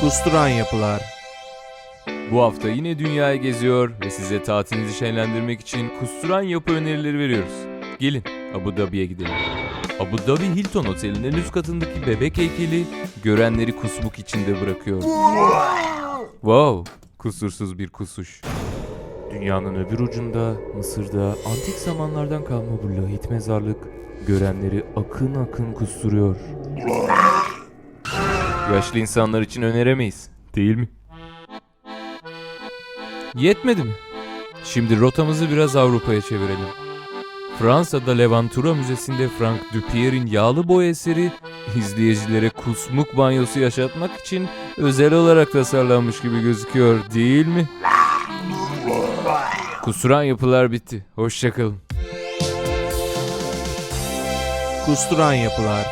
Kusturan yapılar. Bu hafta yine dünyayı geziyor ve size tatilinizi şenlendirmek için kusturan yapı önerileri veriyoruz. Gelin Abu Dhabi'ye gidelim. Abu Dhabi Hilton Oteli'nin üst katındaki bebek heykeli görenleri kusmuk içinde bırakıyor. Wow, kusursuz bir kusuş. Dünyanın öbür ucunda Mısır'da antik zamanlardan kalma bu lahit mezarlık görenleri akın akın kusturuyor. Yaşlı insanlar için öneremeyiz, değil mi? Yetmedi mi? Şimdi rotamızı biraz Avrupa'ya çevirelim. Fransa'da Levantura Müzesi'nde Frank Dupierre'in yağlı boya eseri izleyicilere kusmuk banyosu yaşatmak için özel olarak tasarlanmış gibi gözüküyor değil mi? Kusuran yapılar bitti. Hoşçakalın. Kusturan yapılar.